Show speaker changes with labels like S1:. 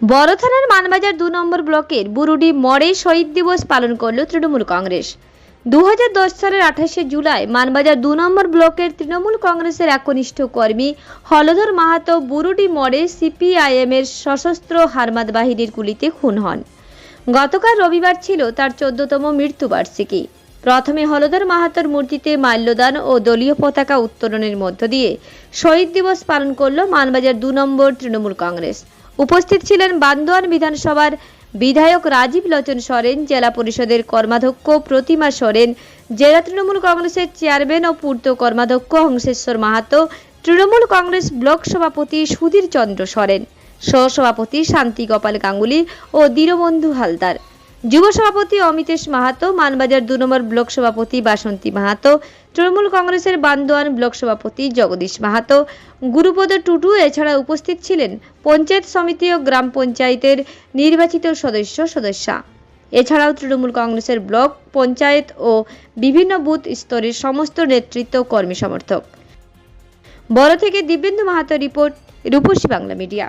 S1: বড় থানার মানবাজার দু নম্বর ব্লকের বুরুডি মরে শহীদ দিবস পালন করল তৃণমূল কংগ্রেস। দু হাজার দশ সালের আঠাশে জুলাই মানবাজার দু নম্বর ব্লকের তৃণমূল কংগ্রেসের একনিষ্ঠ কর্মী হলধর মাহাতো বুরুডি মরে সিপিআইএমের সশস্ত্র হারমাদ বাহিনীর গুলিতে খুন হন। গতকাল রবিবার ছিল তার চোদ্দতম মৃত্যুবার্ষিকী প্রথমে হলধর মাহাতোর মূর্তিতে মাল্যদান ও দলীয় পতাকা উত্তোলনের মধ্য দিয়ে শহীদ দিবস পালন করল মানবাজার দু নম্বর তৃণমূল কংগ্রেস। উপস্থিত ছিলেন বান্দোয়ান বিধানসভার বিধায়ক রাজীব লোচন সরেন, জেলা পরিষদের কর্মাধ্যক্ষ প্রতিমা সরেন, জেলা তৃণমূল কংগ্রেসের চেয়ারম্যান ও পূর্ত কর্মাধ্যক্ষ হংসেশ্বর মাহাতো, তৃণমূল কংগ্রেস ব্লক সভাপতি সুধীর চন্দ্র সরেন, সহসভাপতি শান্তি গোপাল গাঙ্গুলি ও দীনবন্ধু হালদার। যুব সভাপতি অমিতেশ মাহাতো, মানবাজার দু নম্বর ব্লক সভাপতি বাসন্তী মাহাতো, তৃণমূল কংগ্রেসের বান্দোয়ান ব্লক সভাপতি জগদীশ মাহাতো, গুরুপদ টুটু এছাড়া উপস্থিত ছিলেন পঞ্চায়েত সমিতি ও গ্রাম পঞ্চায়েতের নির্বাচিত সদস্য সদস্যা। এছাড়াও তৃণমূল কংগ্রেসের ব্লক, পঞ্চায়েত ও বিভিন্ন বুথ স্তরের সমস্ত নেতৃত্ব কর্মী সমর্থক। বড় থেকে দিব্যেন্দু মাহাতো রিপোর্ট, রূপসী বাংলা মিডিয়া।